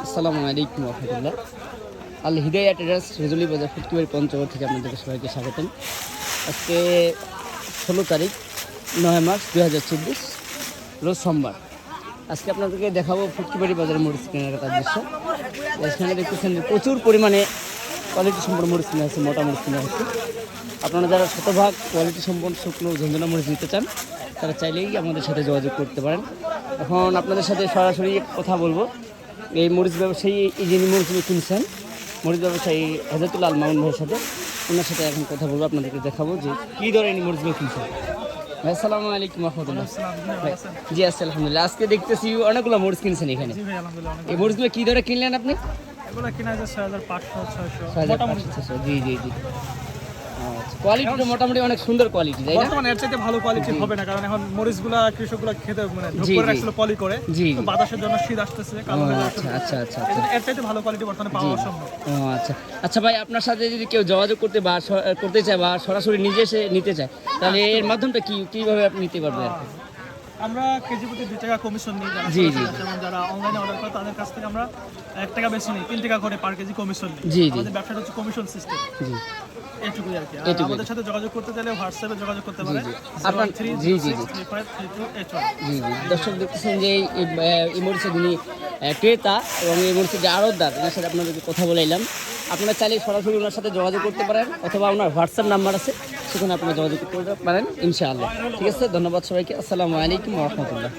আসসালামু আলাইকুম রহমতুল্লাহ। আল হিদায়া ট্রেডার্স রেজলি বাজার ফুটকিবাড়ি পঞ্চগড় থেকে আপনাদেরকে সবাইকে স্বাগতম। আজকে ষোলো তারিখ, নয় মার্চ দু হাজার চব্বিশ, রোজ সোমবার। আজকে আপনাদেরকে দেখাবো ফুটকিবাড়ি বাজারে মরিচ কাজ দৃশ্য। এখানে দেখতেছেন প্রচুর পরিমাণে কোয়ালিটি সম্পন্ন মরিচ কেনা হচ্ছে মোটা মরিচ কেনা হচ্ছে আপনারা যারা শতভাগ কোয়ালিটি সম্পন্ন শুকনো ঝঞ্ঝনা মরিচ নিতে চান, তারা চাইলেই আমাদের সাথে যোগাযোগ করতে পারেন। এখন আপনাদের সাথে সরাসরি কথা বলব। এই মরিচ ব্যবসায়ী এই যিনি মরিচগুলো কিনছেন মরিচ ব্যবসায়ী হেজাতুল আল মামুন ভাইয়ের সাথে ওনার সাথে এখন কথা বলব আপনাদেরকে দেখাবো যে কী এই মরিচগুলো কিনছেন। ভাই আসসালামু আলাইকুম রহমতুল্লাহ। জি আছি আলহামদুলিল্লাহ আজকে দেখতেছি অনেকগুলো মরিচ কিনছেন এখানে। এই মরিচগুলো কী দরে কিনলেন আপনি? এগুলো কিনা যায় ছয় হাজার পাঁচশো ছয়শো। ছয় হাজার মোটামুটি। পাঁচশো ছশো। জি জি জি। কোয়ালিটিটা মোটামুটি অনেক সুন্দর কোয়ালিটি তাই না? বর্তমানে এর চাইতে ভালো কোয়ালিটি হবে না কারণ এখন মরিচগুলা কৃষকগুলা খেতে মানে ঢোক জি, করে রাখছিল পলি করে তো বাতাসের জন্য শীত আসতেছে কালো হয়ে আচ্ছা আচ্ছা আচ্ছা এর চাইতে ভালো কোয়ালিটি বর্তমানে পাওয়া অসম্ভব। ও আচ্ছা। আচ্ছা ভাই আপনার সাথে যদি কেউ যোগাযোগ করতে বা করতে চায় বা সরাসরি নিজে এসে নিতে চায় তাহলে এর মাধ্যমটা কি কীভাবে আপনি নিতে পারবেন? আমরা কেজি প্রতি দুই টাকা কমিশন নিই জি, জি। যারা অনলাইনে অর্ডার করে তাদের কাছ থেকে আমরা এক টাকা বেশি নিই তিন টাকা করে পার কেজি কমিশন নিই। জি, জি। আমাদের ব্যবসাটা হচ্ছে কমিশন সিস্টেম জি। এইটুকুই আর কি। আর এইটুকুই। আমাদের সাথে যোগাযোগ করতে চাইলে হোয়াটসঅ্যাপে যোগাযোগ করতে পারে আপনার- থ্রি জি, জি, জি। জি জি। দর্শক দেখতেছেন যে এই- যিনি ক্রেতা এবং এই যে আড়তদার ওনার সাথে আপনাদেরকে কথা বলাইলাম। আপনারা চাইলে সরাসরি ওনার সাথে যোগাযোগ করতে পারেন অথবা ওনার হোয়াটসঅ্যাপ নাম্বার আছে সেখানে আপনারা যোগাযোগ করতে পারেন ইনশাআল্লাহ। ঠিক আছে ধন্যবাদ সবাইকে। আসসালামু আলাইকুম রহমতুল্লাহ।